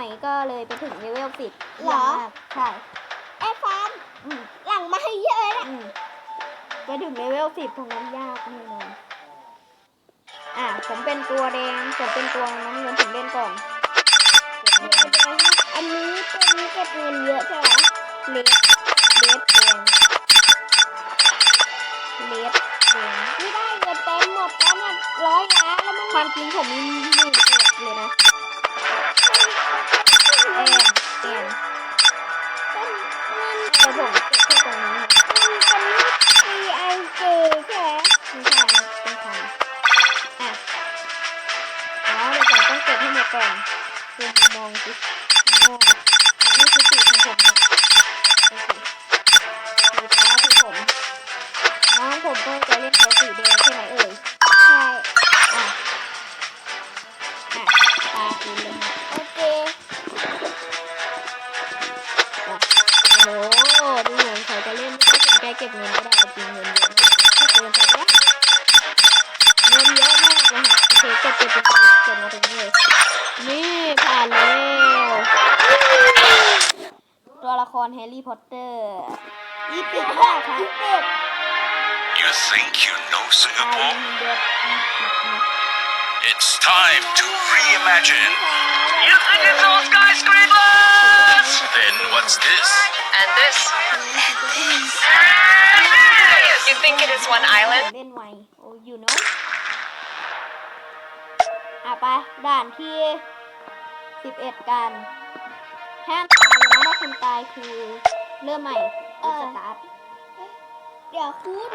อยก็เลยไปถึงเลเวลสิบเหรอ ใช่ไอ้ฟาร์มอืมหลังมาให้เยอะเลยนะอืมไปถึงเลเวลสิบตรงนั้นยากแน่นอนอะผมเป็นตัวแดงผมเป็นตัวน้ำเงินผมเล่นก่อนเดี๋ยวเดี๋ยวอันนี้ตัวนี้เก็บเงินเยอะใช่ไหมเลดเลดแดงเลดแดงไม่ได้เงินเต็มหมดแล้วเนี่ยร้อยล้านแล้วมันความจริงผมมีหมื่นเอ็ดเลยนะแอนแอนเป็นเงินแต่ผมเก็บแค่ตรงนี้ครับเป็นลูกปีไอเจใช่ไหมไม่ใช่นะเป็นพันอะแล้วเดี๋ยวผมต้องเก็บให้หมดก่อนคุณมองสิมองอันนี้คือสูตรของผมนะโอเคสีฟ้าคือผมน้องผมก็จะเล่นตัวสีแดงใช่ไหมเอ่ยใช่ เก็บเงินก็ได้จริงเงินเยอะถ้าเกินไปก็เงินเยอะมากนะฮะโอเคเก็บเก็บเก็บเก็บมาถึงนี่เลยนี่ผ่านแล้วตัวละครแฮร์รี่พอตเตอร์อีปิดมาค่ะอีปิด You think you know Singapore? It's time to reimagine. You think it's all skyscrapers? Then what's this? And this? You think it is one island? เล่นไวโอ้ยูโนอะไป ด่านที่สิบเอ็ดกัน ห้ามตายเลยนะถ้าคุณตายคือ เริ่มใหม่คือสตาร์ทเดี๋ยวคุณ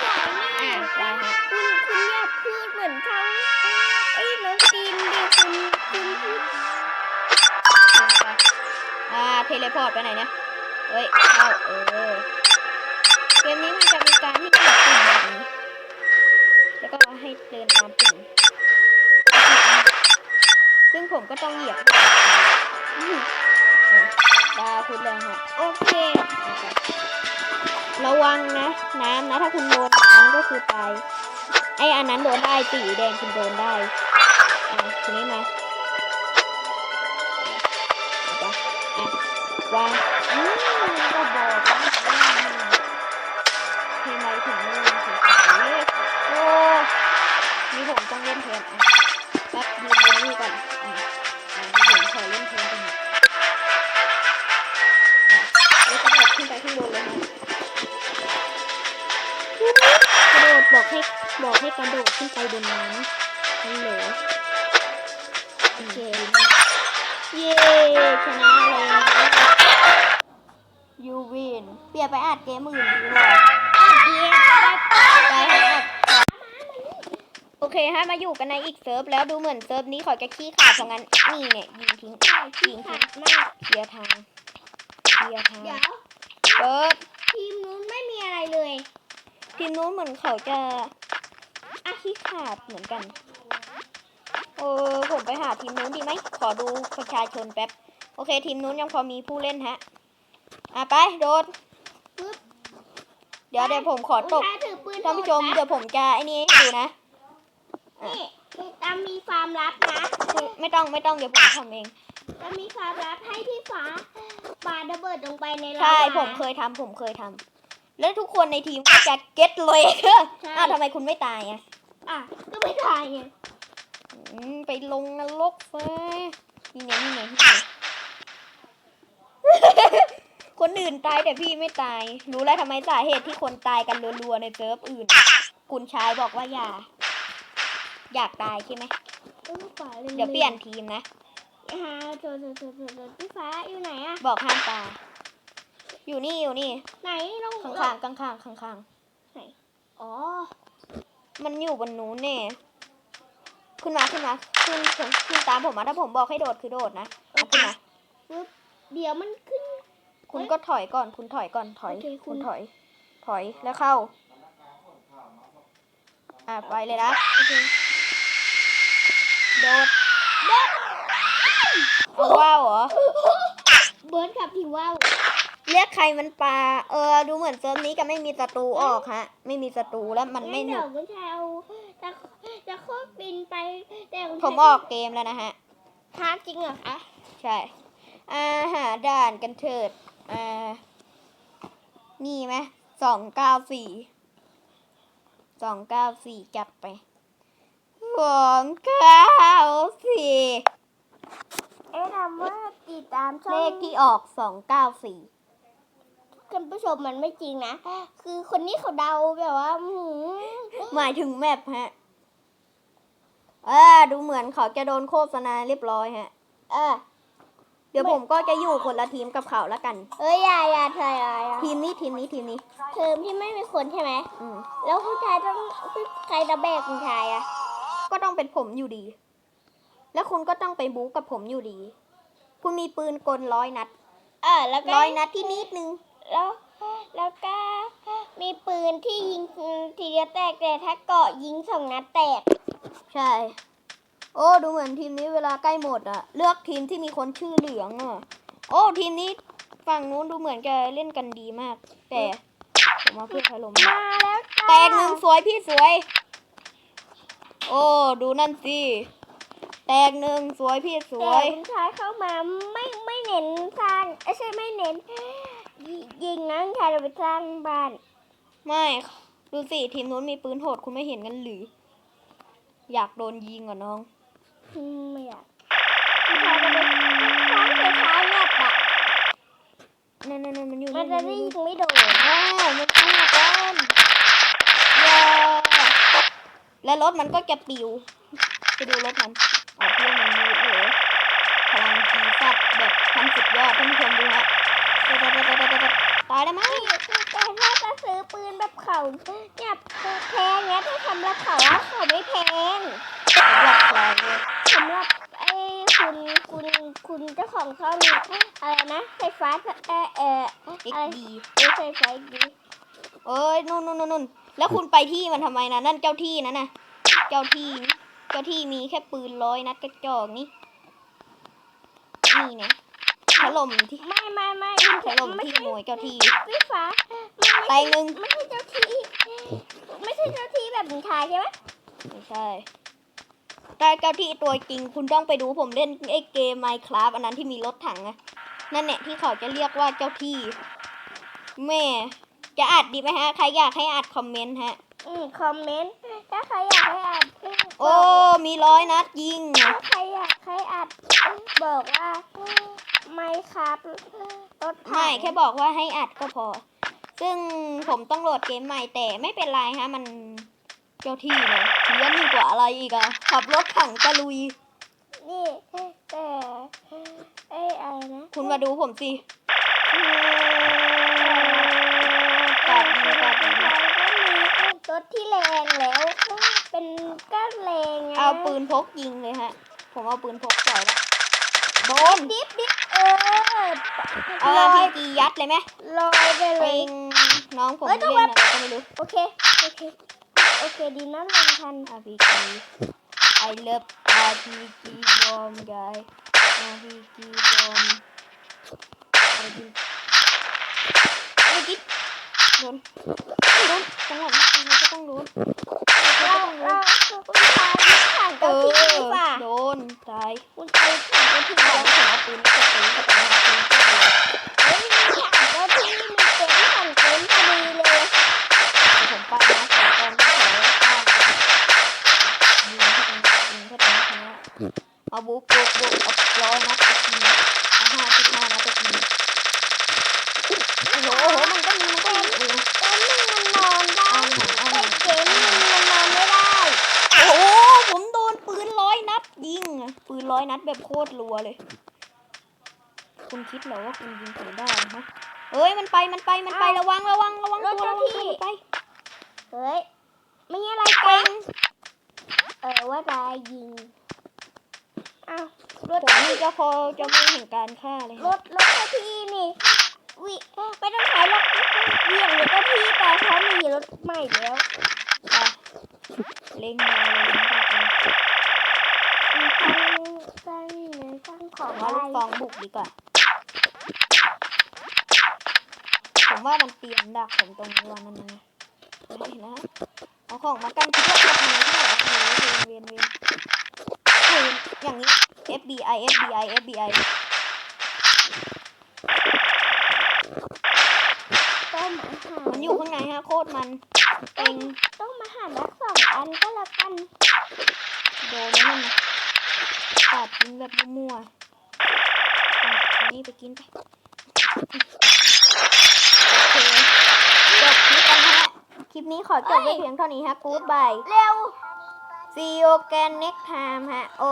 อย่าอะนี่ได้ฮะคุณคุณอย่าพูดเหมือนเขาไอ้น้องตีนดิคุณคุณพูดอ่าเทเลพอร์ตไปไหนเนี่ย เฮ้ยเข้าเออ เกมนี้มันจะมีการที่กดปุ่มแบบนี้ แล้วก็ให้เดินตามปุ่ม ซึ่งผมก็ต้องเหยียบอะดาวคุณเลยฮะโอเค ระวังนะ น้ำนะ ถ้าคุณโดนน้ำก็คือตาย ไออันนั้นโดนได้สีแดงคุณโดนได้อะทีนี้มาอะวาง ผมต้องเล่นแทนอะแป๊บยืนบนนี่ก่อนอะอะนี่ผมขอเล่นแทนกันหน่อยอะแล้วกระโดดขึ้นไปข้างบนเลยนะกระโดดบอกให้บอกให้กระโดดขึ้นไปบนน้ำฮัลโหลโอเคเย้ชนะแล้วยูวินเปลี่ยนไปอัดเกมอื่นดีกว่า เคให้มาอยู่กันในอีกเซิร์ฟแล้วดูเหมือนเซิร์ฟนี้เขาจะขี้ขาดเพราะงั้นนี่เนี่ยยิงทิ้งยิงขาทิ้งดมากเคลียร์ทางเคลียร์ทางเดี๋ยวเปิดทีมนู้นไม่มีอะไรเลย ทีมนู้นเหมือนเขาจะอาขี้ขาดเหมือนกันเออผมไปหาทีมนู้นดีไหมขอดูประชาชนแป๊บโอเค ทีมนู้นยังพอมีผู้เล่นฮะอะไปโดดปึ๊บเดี๋ยวเดี๋ยวผมขอตบผู้ชายถือปืนท่านผู้ชมโหดนะเดี๋ยวผมจะไอ้นี่ให้ดูนะ นี่ตามมีความลับนะไม่ต้องไม่ต้องเดี๋ยวผมทำเอง จะมีความลับให้พี่ฟ้าปาระเบิดลงไปในลาวาใช่ผมเคยทำผมเคยทำแล้วทุกคนในทีมก็จะเก็ตเลยอ้าวทำไมคุณไม่ตายอะอะก็ไม่ตายไงอืมไปลงนรกเฟ้ยนี่ไงนี่ไงนี่ไงคนอื่นตายแต่พี่ไม่ตาย รู้แล้วทำไมสาเหตุที่คนตายกันรัวๆในเซิร์ฟอื่น คุณชายบอกว่าอย่า อยากตายใช่ไหมก็ไม่ปล่อยเลยเดี๋ยวเปลี่ยนทีมนะอ่าโถโถโถโถโถพี่ฟ้าอยู่ไหนอะบอกห้ามตายอยู่นี่อยู่นี่ไหนลงข้างๆข้างๆข้างข้างอ๋อๆมันอยู่บนนู้นเนี่ยขึ้นมาขึ้นมาขึ้นขึ้นขึ้นตามผมมาถ้าผมบอกให้โดดคือโดดนะเอาขึ้นมาเดี๋ยวมันขึ้น คุณก็ถอยก่อน คุณถอยก่อนถอยโอเคคุคุณณถอย ถอยแล้วเข้า อะไปเลยนะโอเค โดดเอาว่าวเหรอ เบิร์ดกับพี่ว่าวเรียกใครมันปลา เออ ดูเหมือนเซิร์ฟนี้จะไม่มีศัตรูออกฮะ ไม่มีศัตรูแล้วมันไม่หนุเดี๋ยกวผู้ชายเอาจะจะโคตรบินไปแต่ผู้ชายผมออกเกมแล้วนะฮะฮาร์ดจริงเหรอคะใช่อาหาด่านกันเถิด อ่า นี่ไหมสองเก้าสี่ สองเก้าสี่จับไป สองเก้าสี่เอ๊ะทำว่าติดตามช่เลองขที่ออกสองเก้าสี่คุณผู้ชมมันไม่จริงนะ คือคนนี้เขาเดาแบบว่าอื้อหือหมายถึงแมปฮะอ่าดูเหมือนเขาจะโดนโฆษณาเรียบร้อยฮะ เออ เดี๋ยวผมก็จะอยู่คนละทีมกับเขาแล้วกัน เอ้ยอย่าอย่าใช่อย่าอย่าทีมนี้ทีมนี้ทีมนี้ เทอมที่ไม่มีคนใช่ไหม อืม แล้วผู้ชายต้องใครจะแบกผู้ชายอะ ก็ต้องเป็นผมอยู่ดี แล้วคุณก็ต้องไปบู๊กับผมอยู่ดี คุณมีปืนกลร้อยนัดเออแล้วก็ร้อยนัดที่นิดนึง แล้วแล้วก็มีปืนที่ยิงทีเดียวแตกแต่ถ้าเกาะยิงสองนัดแตก ใช่ โอ้ดูเหมือนทีมนี้เวลาใกล้หมดอะเลือกทีมที่มีคนชื่อเหลืองอะโอ้ทีมนี้ฝั่งนู้นดูเหมือนจะเล่นกันดีมาก แต่ผมว่าเพื่อนถล่มมาแล้วจ้าแตกหนึ่งสวยพี่สวย โอ้ ดูนั่นสิ แตกหนึ่งสวยพี่สแต่วยผู้ชายเข้ามาไม่ไม่เน้นสร้างเอ้ยใช่ไม่เน้นยยิงนะผู้ชายเราไปสร้างบ้าน ไม่ดูสิทีมนู้นมีปืนโหดคุณไม่เห็นกันหรือ อยากโดนยิงเหรอน้องอืมไม่อยากผู้ชายจะไปสร้างท้ายๆแมปอะนั่นนั่นนั่นมันอยู่มันจะได้นี่ยิงไม่โดนอ้าวมันสู้กันเย้ และรถมันก็จะปิว ไปดูรถมันเอาเพื่อนมันดูเออพลังจีซัดแบบทันสุดยอดท่านผู้ชมดูฮะตายแล้วมั้งแต่ถ้าจะซื้อปืนแบบเขาเนี่ยแพงเนี้ยถ้าสำหรับเขาอะเขาไม่แพงสำหรับใครเนี่ยสำหรับไอ้คุณคุณคุณเจ้าของช่องอะไรนะไฟฟ้าเออเออเอ็กอะไรดีเออไฟฟ้าดีเอ้ยนู่นนู่นนู่นนู่น แล้วคุณไปที่มันทำไมนะนั่นเจ้าที่นะน่ะ เจ้าที่นี่ เจ้าที่มีแค่ปืนร้อยนัดกระจอกนี่ นี่ไงถล่มที่ไม่ไม่ไม่ถล่มที่หน่วยเจ้าที่ไฟฟ้าแตงหนึ่งไม่ใช่เจ้าที่ไม่ใช่เจ้าที่แบบชายใช่ไหมไม่ใช่แต่เจ้าที่ตัวจริงคุณต้องไปดูผมเล่นไอ้เกม Minecraft อันนั้นที่มีรถถังอะนั่นแหละที่เขาจะเรียกว่าเจ้าที่ แม่ จะอัดดีไหมฮะ ใครอยากให้อัดคอมเมนต์ฮะ อืมคอมเมนต์ถ้าใครอยากให้อัดโอ้ มีร้อยนัดยิงถ้าใครอยากให้อัดบอกว่าไม่ครับรถถังไม่แค่บอกว่าให้อัดก็พอ ซึ่งผมต้องโหลดเกมใหม่แต่ไม่เป็นไรฮะ มันเจ้าที่เลยเพี้ยนยิ่งกว่าอะไรอีกอะขับรถถังตะลุย นี่แต่เอ้ยอะไรนะ คุณมาดูผมสิกัดดีกัดดี เราก็มีร ถที่แรงแล้วเป็นก็แรงไงเอาปืนพกยิงเลยฮะ ผมเอาปืนพกใส่ละโดนดิฟดิฟเออเอาลอาอพียจียัดเลยไหมลอยไปเลเป็ยงน้องผมเอ้ยเล่ต้นองอะแบไรบก็ไม่รู้โอเคโอเคโอเคดีนะลงทันอาพีจี I love RPG bomb guy RPG bomb อะไรกินอะไรกินโดนโดน จังหวะนี้ยังไงก็ต้องโดนเราเราคุณชายยึดถังเอเจ้าที่อดีกว่าโดนตายคุณ วเลย คุณคิดเหรอว่าคุณยิงผมได้ฮะเอ้ยมันไปมันไปมันไประวังระวังระวังตัวระวังตัวมันไปเฮ้ยไม่มีอะไรเป็กันงเออว่าจะยิงอ้าวรถผมนี่จะพอจะไม่เห็นการฆ่าเลยรฮะถรถเจ้าที่นี่วิไม่ต้องใช้รถเวี่ยงเลยเจ้าที่แต่เขามีรถใหม่แล้วไปเล็งมาเลยนะต่อไปสร้างสร้งสร้างขผองมอะว่าไรลูกฟองบุกดีกว่า ผมว่ามันเตรียมดักผมตรงนี้วันนั้นนะเห็นนะเอาของมากันคิดว่าจะทำไงที่ไหนเวียนเวียนเวียนอย่างนี้ FBI FBI FBI ต้มอาหารมันอยู่ข้างในฮะโคตรมันเองต้มาหารรักสองอันก็แล้วกัน โดนนะนั่นนะ ตัดกินแบบมั่วๆอะอันนี้ไปกินไปโอเคจบคลิปกันฮะคลิปนี้ขอจบไว้เพียงเท่านี้ฮะกู๊ดบายเร็ว See you again next time ฮะ โอ้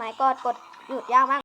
my god กดหยุดยาวมาก